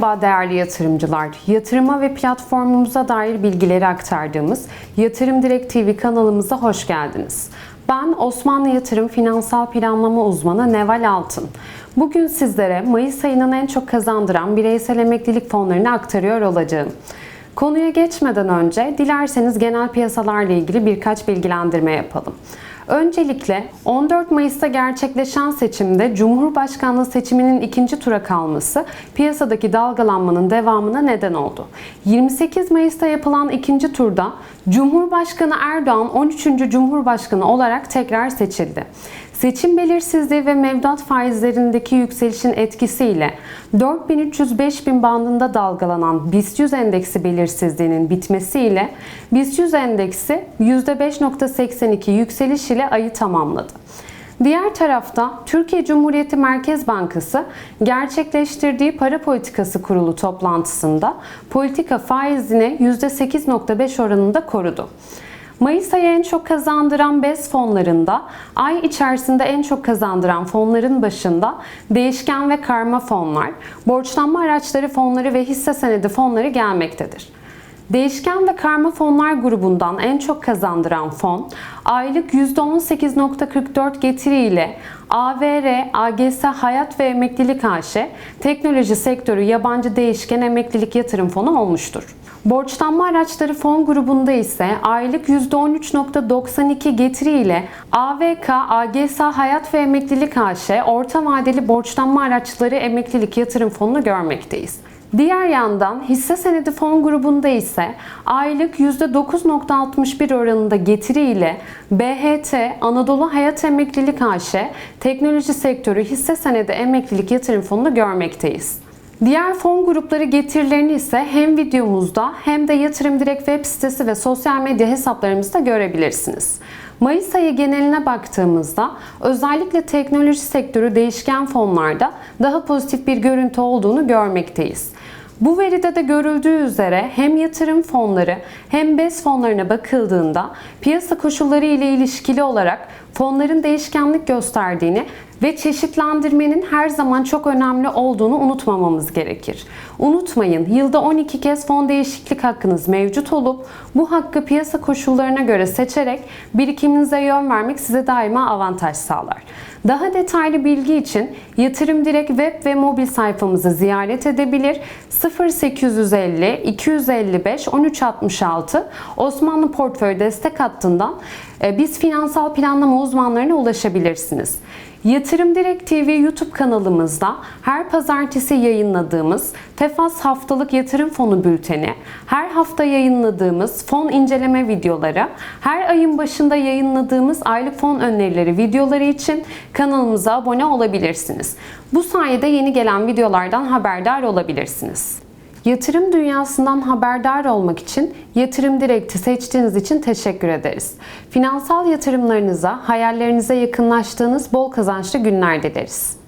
Merhaba değerli yatırımcılar. Yatırıma ve platformumuza dair bilgileri aktardığımız Yatırım Direkt TV kanalımıza hoş geldiniz. Ben Osmanlı Yatırım Finansal Planlama Uzmanı Neval Altın. Bugün sizlere Mayıs ayının en çok kazandıran bireysel emeklilik fonlarını aktarıyor olacağım. Konuya geçmeden önce dilerseniz genel piyasalarla ilgili birkaç bilgilendirme yapalım. Öncelikle 14 Mayıs'ta gerçekleşen seçimde Cumhurbaşkanlığı seçiminin ikinci tura kalması piyasadaki dalgalanmanın devamına neden oldu. 28 Mayıs'ta yapılan ikinci turda Cumhurbaşkanı Erdoğan 13. Cumhurbaşkanı olarak tekrar seçildi. Seçim belirsizliği ve mevduat faizlerindeki yükselişin etkisiyle 4300-5000 bandında dalgalanan BIST 100 endeksi belirsizliğinin bitmesiyle BIST 100 endeksi %5.82 yükseliş ile ayı tamamladı. Diğer tarafta Türkiye Cumhuriyeti Merkez Bankası gerçekleştirdiği para politikası kurulu toplantısında politika faizini %8.5 oranında korudu. Mayıs ayı en çok kazandıran BES fonlarında ay içerisinde en çok kazandıran fonların başında değişken ve karma fonlar, borçlanma araçları fonları ve hisse senedi fonları gelmektedir. Değişken ve karma fonlar grubundan en çok kazandıran fon, aylık %18.44 getiriyle AVR, AGS Hayat ve Emeklilik AŞ, teknoloji sektörü yabancı değişken emeklilik yatırım fonu olmuştur. Borçlanma araçları fon grubunda ise aylık %13.92 getiri ile AVK, AGS Hayat ve Emeklilik AŞ orta vadeli borçlanma araçları emeklilik yatırım fonunu görmekteyiz. Diğer yandan hisse senedi fon grubunda ise aylık %9.61 oranında getiri ile BHT, Anadolu Hayat Emeklilik AŞ, teknoloji sektörü hisse senedi emeklilik yatırım fonunu görmekteyiz. Diğer fon grupları getirilerini ise hem videomuzda hem de Yatırım Direkt web sitesi ve sosyal medya hesaplarımızda görebilirsiniz. Mayıs ayı geneline baktığımızda özellikle teknoloji sektörü değişken fonlarda daha pozitif bir görüntü olduğunu görmekteyiz. Bu veride de görüldüğü üzere hem yatırım fonları hem BES fonlarına bakıldığında piyasa koşulları ile ilişkili olarak fonların değişkenlik gösterdiğini ve çeşitlendirmenin her zaman çok önemli olduğunu unutmamamız gerekir. Unutmayın yılda 12 kez fon değişiklik hakkınız mevcut olup bu hakkı piyasa koşullarına göre seçerek birikiminize yön vermek size daima avantaj sağlar. Daha detaylı bilgi için Yatırım Direkt web ve mobil sayfamızı ziyaret edebilir. 0850 255 1366 Osmanlı Portföy Destek Hattı'ndan e, biz finansal planlama uzmanlarına ulaşabilirsiniz. Yatırım Direkt TV YouTube kanalımızda her pazartesi yayınladığımız Tefas Haftalık Yatırım Fonu Bülteni, her hafta yayınladığımız fon inceleme videoları, her ayın başında yayınladığımız aylık fon önerileri videoları için kanalımıza abone olabilirsiniz. Bu sayede yeni gelen videolardan haberdar olabilirsiniz. Yatırım dünyasından haberdar olmak için Yatırım Direkt'i seçtiğiniz için teşekkür ederiz. Finansal yatırımlarınıza, hayallerinize yakınlaştığınız bol kazançlı günler dileriz.